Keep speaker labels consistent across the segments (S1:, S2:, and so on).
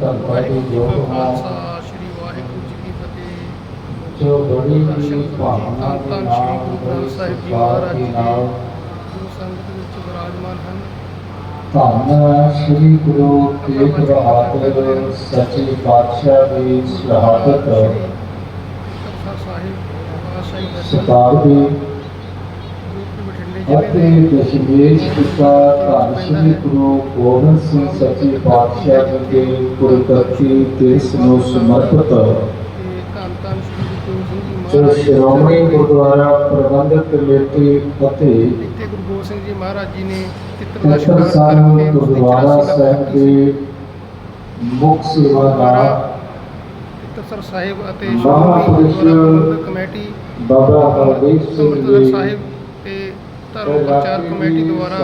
S1: ਧੰਨ
S2: ਵਾਹਿਗੁਰੂ
S1: ਦੀ
S2: ਜੀ
S1: ਹੈ
S2: ਖਾਲਸਾ ਸ੍ਰੀ ਵਾਹਿਗੁਰੂ ਜੀ ਕੀ ਫਤਿਹ।
S1: ਜੋ ਬੜੀ
S2: ਕਰੋ
S1: ਭਾਵਨਾ
S2: ਜੀ,
S1: ਦੇ ਨਾਲ
S2: ਸ਼੍ਰੀ ਗੁਰੂ ਗ੍ਰੰਥ ਸਾਹਿਬ ਜੀ ਮਹਾਰਾਜ
S1: ਦੇ
S2: ਜੀ।
S1: ਨਾਲ
S2: ਸੰਗਤ ਵਿੱਚ ਵਿਰਾਜਮਾਨ ਹਨ।
S1: ਧੰਨ ਸ੍ਰੀ ਗੁਰੂ ਤੇਗ ਬਹਾਦਰ ਸੱਚੇ ਪਾਤਸ਼ਾਹ ਦੀ ਸ਼ਹਾਦਤ ਸਤਾਰਵੀਂ ਅਤੇ ਦਸ਼ਮੇਸ਼ ਪਿਤਾ ਧੰਨ ਸ੍ਰੀ ਗੁਰੂ ਗੋਬਿੰਦ ਸਿੰਘ ਸੱਚੇ ਪਾਤਸ਼ਾਹ ਜੀ ਦੇ ਗੁਰਗੱਦੀ ਦਿਵਸ ਨੂੰ ਸਮਰਪਿਤ
S2: ਜੀ
S1: ਸ਼੍ਰੋਮਣੀ ਗੁਰਦੁਆਰਾ ਪ੍ਰਬੰਧਕ ਕਮੇਟੀ ਅਤੇ
S2: ਇੱਥੇ ਗੁਰੂ ਗੋਬਿੰਦ ਸਿੰਘ ਜੀ ਮਹਾਰਾਜ ਜੀ ਨੇ ਸ਼ਿਕਾਰ
S1: ਸਾਹਿਬ ਗੁਰਦੁਆਰਾ ਸਾਹਿਬ ਦੇ ਮੁੱਖ ਸੇਵਾਦਾਰ
S2: ਤਸਰ ਸਾਹਿਬ ਅਤੇ ਸ਼੍ਰੋਮਣੀ ਗੁਰਦੁਆਰਾ ਕਮੇਟੀ
S1: ਬਾਬਾ ਹਰਦੀਪ ਸਿੰਘ ਜੀ
S2: ਸਾਹਿਬ ਧਰਮ ਪ੍ਰਚਾਰ ਕਮੇਟੀ ਦੁਆਰਾ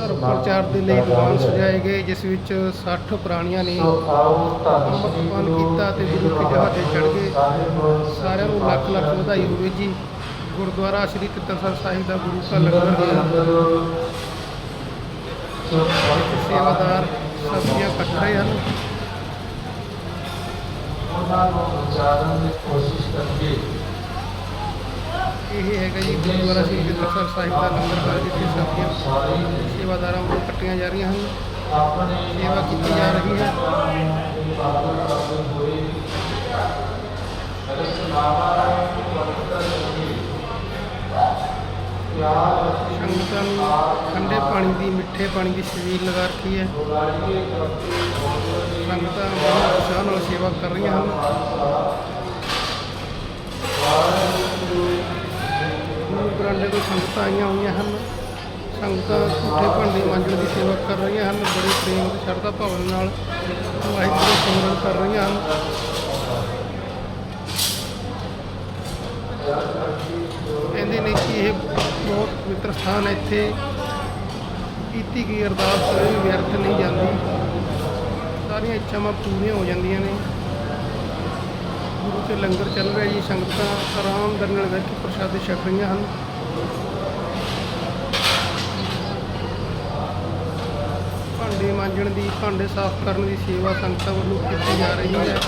S2: ਧਰਮ ਪ੍ਰਚਾਰ ਦੇ ਲਈ ਦੀਵਾਨ ਸਜਾਏ ਗਏ ਜਿਸ ਵਿੱਚ 60 ਪ੍ਰਾਣੀਆਂ ਨੇ
S1: ਸੋ ਆਓ ਧੰਨ
S2: ਅੰਮ੍ਰਿਤ
S1: ਸ੍ਰੀ
S2: ਪਾਨ
S1: ਗੁਰੂ
S2: ਕੀਤਾ ਤੇ ਗੁਰੂ ਕੀ ਜਹਾਜ਼ ਤੇ ਚੜ੍ਹ ਗਏ। ਸਾਰਿਆਂ ਨੂੰ ਲੱਖ ਲੱਖ ਵਧਾਈ ਹੋਵੇ ਜੀ। ਗੁਰਦੁਆਰਾ ਸ੍ਰੀ ਤਤਸਰ ਸਾਹਿਬ ਦਾ ਗੁਰੂ ਕਾ ਲੰਗਰ ਸੇਵਾਦਾਰ ਕੱਟ ਰਹੇ ਹਨ।
S1: ਉਹਨਾਂ ਨੂੰ ਵਿਚਾਰਨ ਦੀ ਕੋਸ਼ਿਸ਼ ਕਰੀਏ
S2: ਇਹ ਹੈਗਾ ਜੀ, ਗੁਰਦੁਆਰਾ ਸ੍ਰੀ ਤਤਸਰ ਸਾਹਿਬ ਦਾ ਲੰਗਰ ਘਰ ਜਿੱਥੇ ਸਬਜ਼ੀਆਂ ਸੇਵਾਦਾਰਾਂ ਵੱਲੋਂ ਕੱਟੀਆਂ ਜਾ ਰਹੀਆਂ ਹਨ। ਸੇਵਾ ਕੀਤੀ ਜਾ ਰਹੀ ਹੈ। ਸੰਗਤਾਂ ਨੂੰ ਠੰਡੇ ਪਾਣੀ ਦੀ, ਮਿੱਠੇ ਪਾਣੀ ਦੀ ਛਬੀਲ ਲਗਾ ਰੱਖੀ ਹੈ। ਸੰਗਤਾਂ ਬਹੁਤ ਉਤਸ਼ਾਹ ਨਾਲ ਸੇਵਾ ਕਰ ਰਹੀਆਂ ਹਨ। ਦੂਰ ਤੋਂ ਸੰਗਤਾਂ ਆਈਆਂ ਹੋਈਆਂ ਹਨ। ਸੰਗਤਾਂ ਝੂਠੇ ਭਾਂਡੇ ਮਾਂਜਣ ਦੀ ਸੇਵਾ ਕਰ ਰਹੀਆਂ ਹਨ। ਬੜੇ ਪ੍ਰੇਮ ਤੇ ਸ਼ਰਧਾ ਭਾਵਨਾ ਨਾਲ ਵਾਹਿਗੁਰੂ ਦਾ ਸਿਮਰਨ ਕਰ ਰਹੀਆਂ ਹਨ। ਕਹਿੰਦੇ ਨੇ ਕਿ ਇਹ ਬਹੁਤ ਪਵਿੱਤਰ ਸਥਾਨ ਹੈ। ਇੱਥੇ ਕੀਤੀ ਗਈ ਅਰਦਾਸ ਕਦੇ ਵੀ ਵਿਅਰਥ ਨਹੀਂ ਜਾਂਦੀ। ਸਾਰੀਆਂ ਇੱਛਾਵਾਂ ਪੂਰੀਆਂ ਹੋ ਜਾਂਦੀਆਂ ਨੇ। ਗੁਰੂ ਕੇ ਲੰਗਰ ਚੱਲ ਰਿਹਾ ਜੀ। ਸੰਗਤਾਂ ਆਰਾਮ ਨਾਲ ਬੈਠ ਕੇ ਪ੍ਰਸ਼ਾਦ ਛਕ ਰਹੀਆਂ ਹਨ। ਭਾਂਡੇ ਮਾਂਜਣ ਦੀ, ਭਾਂਡੇ ਸਾਫ਼ ਕਰਨ ਦੀ ਸੇਵਾ ਸੰਗਤਾਂ ਵੱਲੋਂ ਕੀਤੀ ਜਾ ਰਹੀ ਹੈ।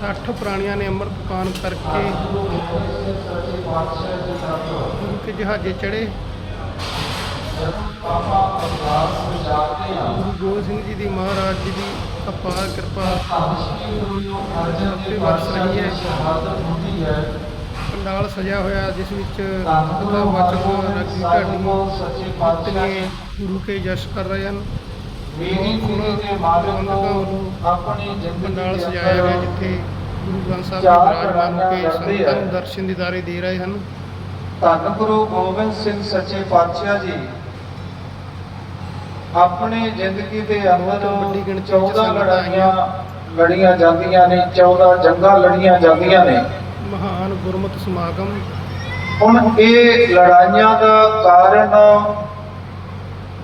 S2: ਸੱਠ ਪ੍ਰਾਣੀਆਂ ਨੇ ਅੰਮ੍ਰਿਤ ਪਾਨ ਕਰਕੇ ਗੁਰੂ ਕੇ ਜਹਾਜ਼ੇ ਚੜੇ ਗੁਰੂ ਗੋਬਿੰਦ ਸਿੰਘ ਜੀ ਦੀ ਮਹਾਰਾਜ ਜੀ ਦੀ ਅਪਾਰ ਕਿਰਪਾ ਤੇ ਵਰਸ ਰਹੀ ਹੈ। ਪੰਡਾਲ ਸਜਿਆ ਹੋਇਆ ਜਿਸ ਵਿੱਚ ਕਥਾ ਵਾਚਕ ਰਾਗੀ ਢਾਡੀ ਕੀਰਤਨੀਏ ਗੁਰੂ ਕੇ ਜਸ਼ ਕਰ ਰਹੇ ਹਨ।
S1: ਮੇਰੀ ਕੁੜੀ ਦੇ ਮਾਲਕ ਨੂੰ ਆਪਣੀ ਜ਼ਿੰਦਗੀ
S2: ਸਜਾਇਆ ਗਿਆ ਜਿੱਥੇ ਗੁਰੂ ਗ੍ਰੰਥ ਸਾਹਿਬ ਜੀ ਵਿਰਾਜਮਾਨ ਹੋ ਕੇ ਸੰਗਤਾਂ ਨੂੰ ਦਰਸ਼ਨ ਦੀਦਾਰੇ ਦੇ ਰਹੇ ਹਨ।
S1: ਧੰਨ ਗੁਰੂ ਗੋਬਿੰਦ ਸਿੰਘ ਸੱਚੇ ਪਾਤਸ਼ਾਹ ਜੀ। ਆਪਣੀ ਜ਼ਿੰਦਗੀ ਦੇ ਅੰਦਰ
S2: ਬਹੁਤ ਵੱਡੀ ਗਿਣਤੀ ਵਿੱਚ
S1: 14
S2: ਸੰਗਤਾਂ
S1: ਲੜਾਈਆਂ ਲੜੀਆਂ ਜਾਂਦੀਆਂ ਨੇ 14 ਜੰਗਾਂ ਲੜੀਆਂ ਜਾਂਦੀਆਂ ਨੇ।
S2: ਮਹਾਨ ਗੁਰਮਤਿ ਸਮਾਗਮ।
S1: ਹੁਣ ਇਹ ਲੜਾਈਆਂ ਦਾ ਕਾਰਨ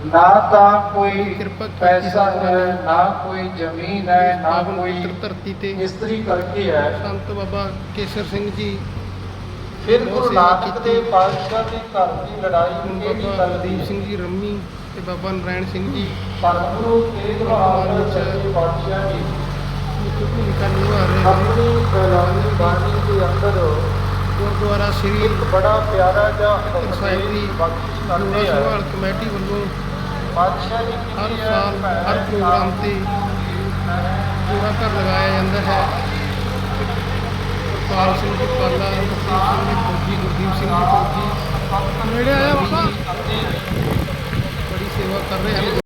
S1: ਨਾ ਤਾਂ ਕੋਈ ਪੈਸਾ ਹੈ
S2: ਨੇ।
S1: ਕੋਈ ਜ਼ਮੀਨ ਹੈ ਨਾ ਕੋਈ
S2: ਧਰਤੀ ਤੇ
S1: ਇਸਤਰੀ ਕਰਕੇ ਹੈ।
S2: ਸੰਤ ਬਾਬਾ ਕੇਸਰ ਸਿੰਘ ਜੀ
S1: ਫਿਰ ਗੁਰੂ ਨਾਨਕ। ਦੇ ਪਾਤਸ਼ਾਹ ਦੀ ਘਰ ਦੀ ਲੜਾਈ ਕਿਹੜੀ ਗੱਲ ਦੀ
S2: ਦੀਪ ਸਿੰਘ ਜੀ ਰੰਮੀ ਤੇ ਬਾਬਾ ਨਰਾਇਣ ਸਿੰਘ ਜੀ।
S1: ਪਰ ਗੁਰੂ ਤੇਗ ਬਹਾਦਰ ਸੱਚੇ ਪਾਤਸ਼ਾਹ ਜੀ।
S2: ਭੂਮਿਕਾ ਨਿਭਾ ਰਹੇ।
S1: ਆਪਣੀ ਫੈਲਾਨੀ ਬਾਣੀ ਦੇ ਅੰਦਰ
S2: ਗੁਰਦੁਆਰਾ ਸ੍ਰੀ
S1: ਇੱਕ ਬੜਾ ਪਿਆਰਾ ਜਿਹਾ
S2: ਤਖਤ ਸਾਹਿਬ ਦੀ
S1: ਬਖਸ਼ਿਸ਼
S2: ਜੋੜਾ
S1: ਕਰਦੇ ਆ।
S2: ਸੰਭਾਲ ਕਮੇਟੀ ਵੱਲੋਂ
S1: ਪਾਤਸ਼ਾਹ ਜੀ
S2: ਹਰ ਸਾਲ ਹਰ ਪ੍ਰੋਗਰਾਮ ਤੇ ਜੋੜਾ ਘਰ ਲਗਾਇਆ ਜਾਂਦਾ ਹੈ। ਕਾਲ ਸਿੰਘ ਜੀ ਕਾਲਾ ਜੀ
S1: ਗੁਰਦੀਪ ਸਿੰਘ ਜੀ ਨੇੜੇ ਆਇਆ ਬਾਬਾ?
S2: ਬੜੀ ਸੇਵਾ ਕਰ ਰਹੇ ਹਨ